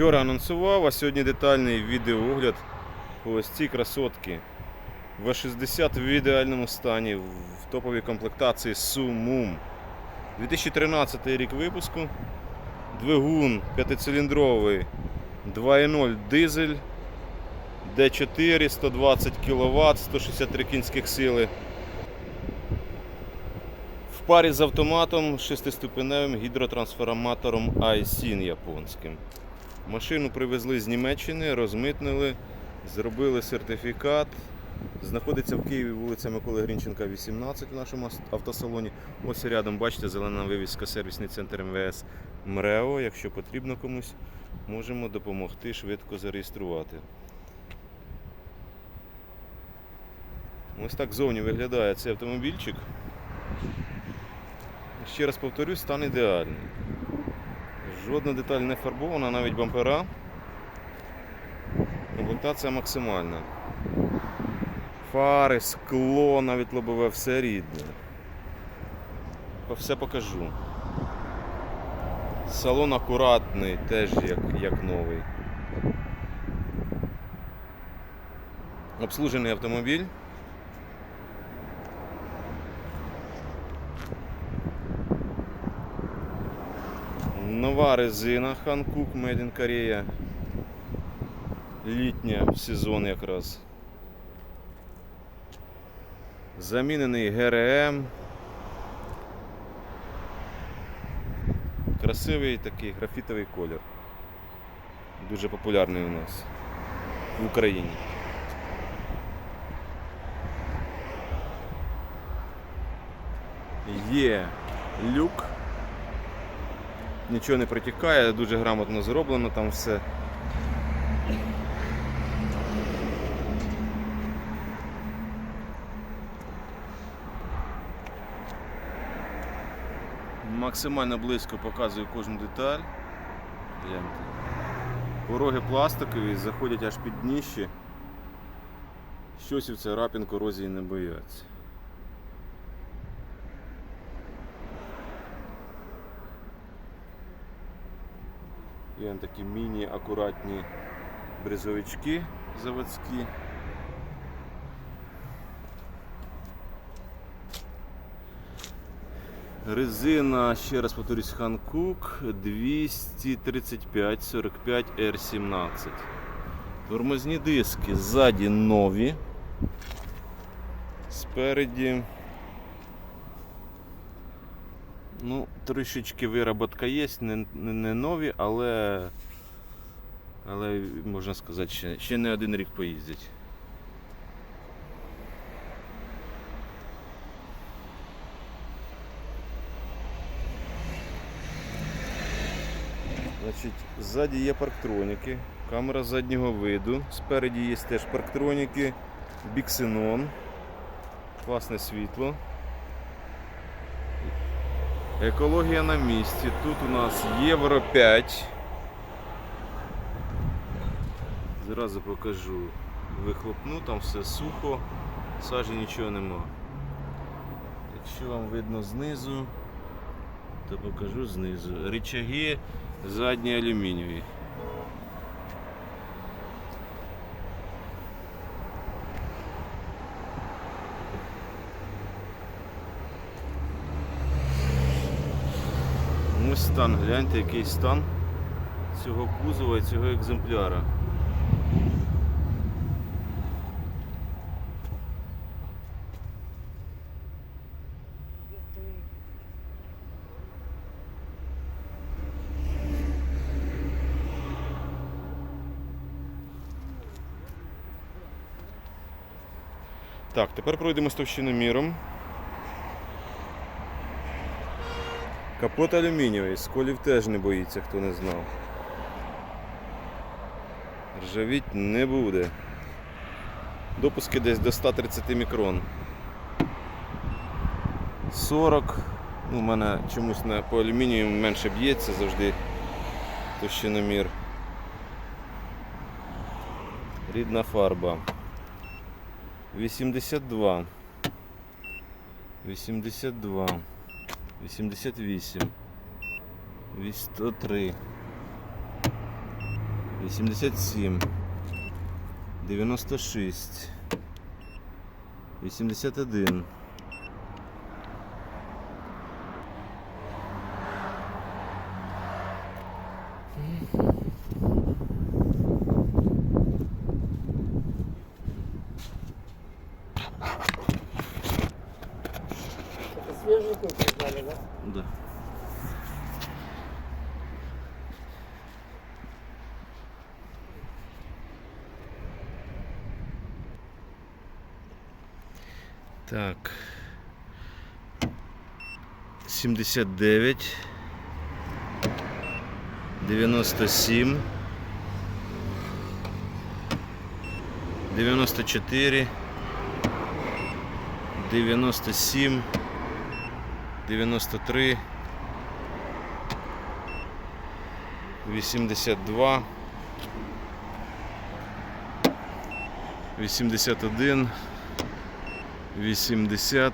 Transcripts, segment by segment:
Вчора анонсував, а сьогодні детальний відеоогляд по ось цій красотки. В60 в ідеальному стані в топовій комплектації Sumum. 2013 рік випуску. Двигун п'ятициліндровий 2.0 дизель. D4 120 кВт, 163 кінських сили. В парі з автоматом шестиступеневим гідротрансформатором iSyn японським. Машину привезли з Німеччини, розмитнили, зробили сертифікат. Знаходиться в Києві вулиця Миколи Грінченка, 18 в нашому автосалоні. Ось рядом, бачите, зелена вивіска, сервісний центр МВС МРЕО. Якщо потрібно комусь, можемо допомогти швидко зареєструвати. Ось так зовні виглядає цей автомобільчик. Ще раз повторюсь, стан ідеальний. Жодна деталь не фарбована, навіть бампера. Комплектація максимальна. Фари, скло, навіть лобове, все рідне. Все покажу. Салон акуратний, теж як, як новий. Обслужений автомобіль. Нова резина Hankook Made in Korea. Літня в сезон якраз. Замінений ГРМ. Красивий такий графітовий колір. Дуже популярний у нас в Україні. Є люк. Нічого не протікає, дуже грамотно зроблено там все. Максимально близько показую кожну деталь. Гляньте. Пороги пластикові, заходять аж під дніще. Щось це рапін корозії не бояться. Є такі міні-акуратні бризовички заводські. Резина, ще раз повторюсь, Hankook 235 45 R17. Тормозні диски ззаді нові. Спереді. Ну, трішечки вироботка є, не, не, нові, але, але можна сказати, ще, ще не один рік поїздять. Значить, ззаді є парктроніки, камера заднього виду, спереді є теж парктроніки, біксенон, класне світло. Екологія на місці. Тут у нас Євро 5. Зразу покажу вихлопну, там все сухо, сажі нічого нема. Якщо вам видно знизу, то покажу знизу. Ричаги задні алюмінієві. Ось стан, гляньте, який стан цього кузова і цього екземпляра. Так, тепер пройдемо з товщиноміром. Капот алюмінієвий, сколів теж не боїться, хто не знав. Ржавіть не буде. Допуски десь до 130 мікрон. 40. Ну, у мене чомусь на, по алюмінію менше б'ється завжди товщиномір. Рідна фарба. 82. 82. 88. 103. 87, 96, 81. Так. 79. 97. 94. 97. 93, 82, 81, 80,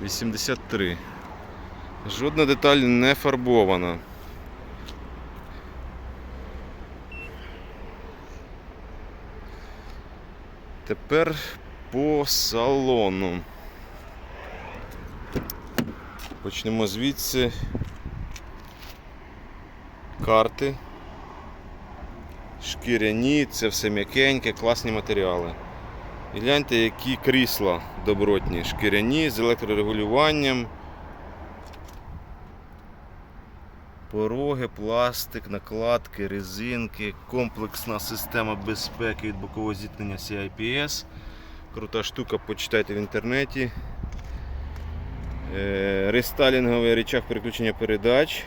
83. Жодна деталь не фарбована. Тепер по салону. Почнемо звідси. Карти. Шкіряні, це все м'якеньке, класні матеріали. І гляньте, які крісла добротні, шкіряні з електрорегулюванням. Пороги, пластик, накладки, резинки, комплексна система безпеки від бокового зіткнення CIPS. Крута штука, почитайте в інтернеті. Е, Рестайлінговий речах переключення передач.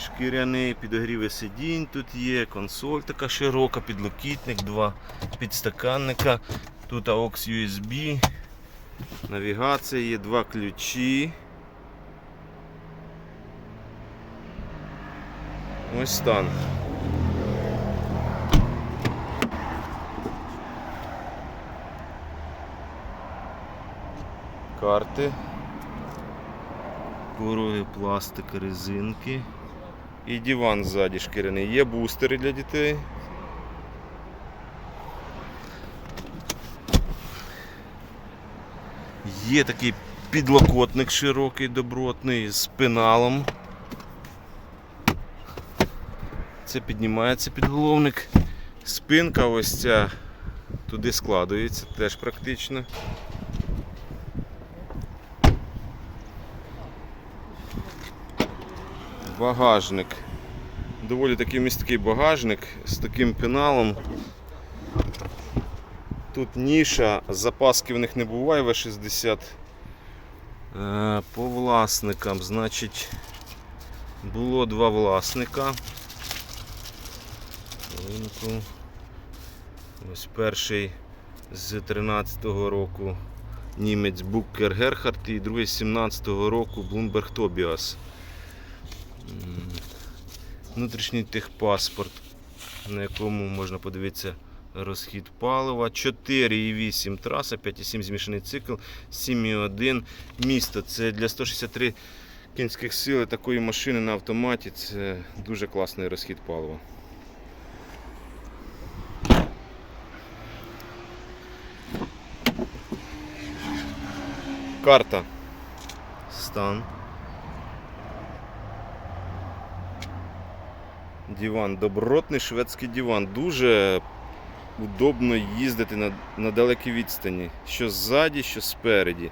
Шкіряний підогріви сидінь тут є, консоль така широка, підлокітник, два підстаканника. Тут AUX USB, навігація є, два ключі. Ось стан. Карти. Пороги, пластик, резинки. І диван ззаді шкіряний. Є бустери для дітей. Є такий підлокотник широкий, добротний з пеналом. Це піднімається підголовник. Спинка ось ця туди складується, теж практично. Багажник. Доволі такий місткий багажник з таким пеналом. Тут ніша, запаски в них не буває В60. Е, По власникам, значить, було два власника. Ось перший з 13-го року німець Буккер Герхард і другий з 17-го року Блумберг Тобіас. Внутрішній техпаспорт, на якому можна подивитися розхід палива. 4,8 траса, 5,7 змішаний цикл, 7,1 місто. Це для 163 кінських сил такої машини на автоматі. Це дуже класний розхід палива. Карта. Стан. Диван, добротний шведський диван. Дуже удобно їздити на, на далекій відстані. Що ззаді, що спереді.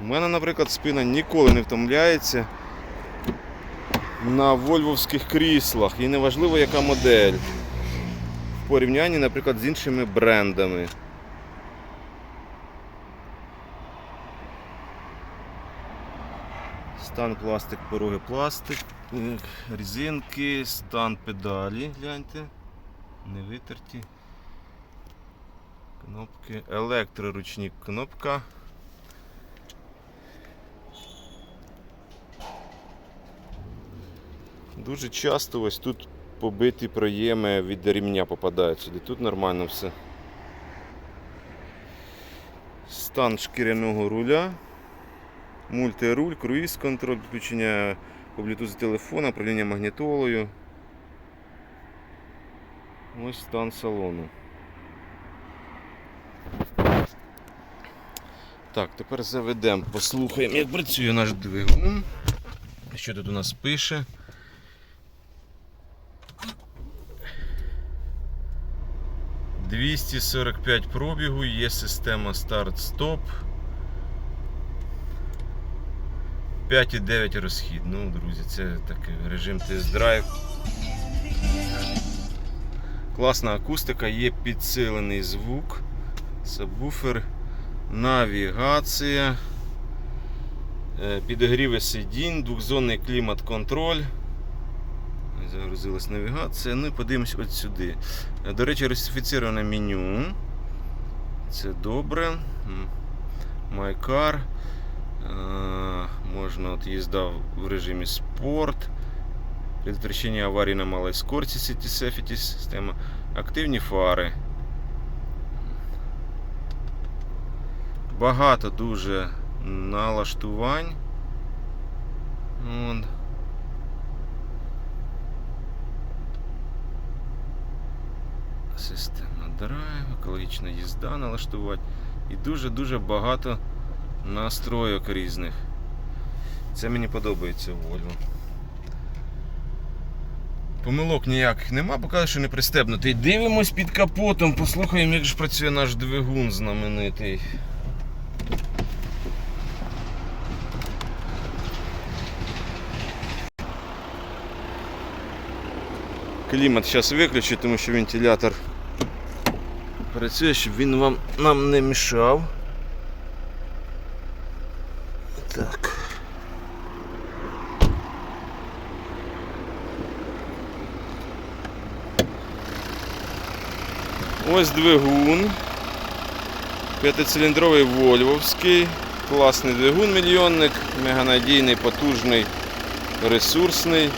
У мене, наприклад, спина ніколи не втомляється на вольвовських кріслах. І неважливо, яка модель. В порівнянні, наприклад, з іншими брендами. Стан пластик, пороги пластик, резинки, стан педалі, гляньте, не витерті. Кнопки, електроручник кнопка. Дуже часто ось тут побиті проєми від ремня попадають сюди. Тут нормально все. Стан шкіряного руля. Мультируль, круїз контроль, підключення по Bluetooth телефона, управління магнітолою. Ось стан салону. Так, тепер заведемо, послухаємо, як працює наш двигун. Що тут у нас пише? «245 пробігу, є система старт-стоп. 5,9 розхід. Ну, друзі, це такий режим тест-драйв. Класна акустика, є підсилений звук, сабвуфер, навігація, е, підігріви сидінь, двохзонний клімат-контроль. Загрузилась навігація. Ну і подивимось от сюди. Е, До речі, русифіціроване меню. Це добре. М, Можна от їзда в режимі спорт. Предотвращення аварій на малій скорості City Safety система. Активні фари. Багато дуже налаштувань. Вон. Система драйв, екологічна їзда налаштувати. І дуже-дуже багато настройок різних. Це мені подобається Volvo. Помилок ніяких нема, поки що не пристебнутий. Дивимось під капотом, послухаємо, як ж працює наш двигун знаменитий. Клімат зараз виключу, тому що вентилятор працює, щоб він вам нам не мішав. Ось двигун. П'ятициліндровий Вольвовський. Класний двигун мільйонник, меганадійний, потужний, ресурсний.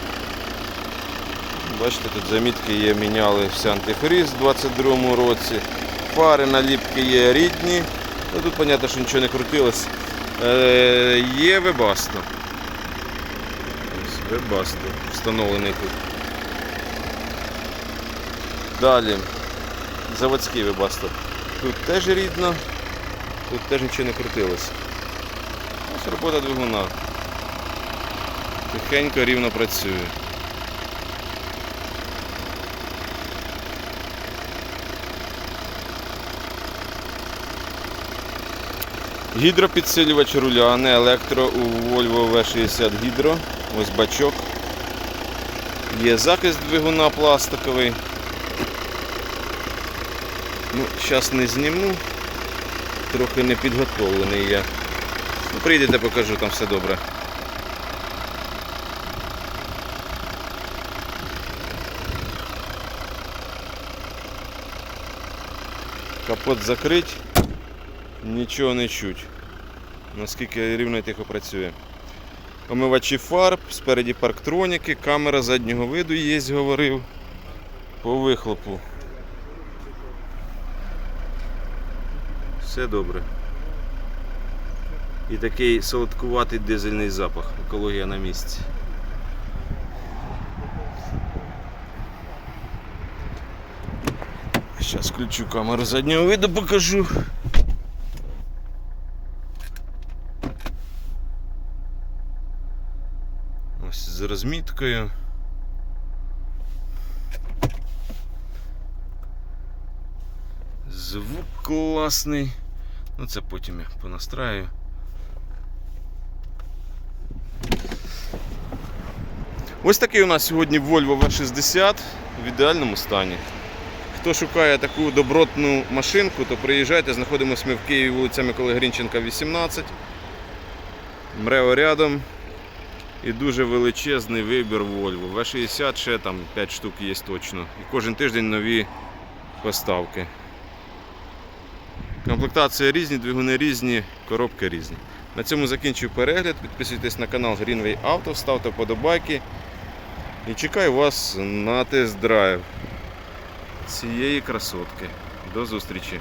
Бачите, тут замітки є, міняли все антифриз у 22-му році. Фари наліпки є рідні. Ну, тут, зрозуміло, що нічого не крутилось. Е, є Вебасто. Ось Вебасто встановлений тут. Далі. Заводський Вебасто. Тут теж рідно, тут теж нічого не крутилось. Ось робота двигуна. Тихенько рівно працює. Гідропідсилювач руля, не електро у Volvo V60 Hydro. Ось бачок. Є захист двигуна пластиковий. Ну, зараз не зніму. Трохи не підготовлений я. Ну, прийдете, покажу, там все добре. Капот закрить, нічого не чуть. Наскільки рівно і тихо працює. Омивачі фарб, спереді парктроніки, камера заднього виду є, говорив. По вихлопу. Все добре. І такий солодкуватий дизельний запах. Екологія на місці. Зараз включу камеру заднього виду, покажу. Ось з розміткою. Звук класний. Ну це потім я понастраю. Ось такий у нас сьогодні Volvo V60 в ідеальному стані. Хто шукає таку добротну машинку, то приїжджайте, знаходимося ми в Києві вулиця Миколи Грінченка, 18. Мрео рядом. І дуже величезний вибір Volvo. V60 ще там 5 штук є точно. І кожен тиждень нові поставки. Комплектація різні, двигуни різні, коробки різні. На цьому закінчую перегляд. Підписуйтесь на канал Greenway Auto, ставте вподобайки. І чекаю вас на тест-драйв цієї красотки. До зустрічі!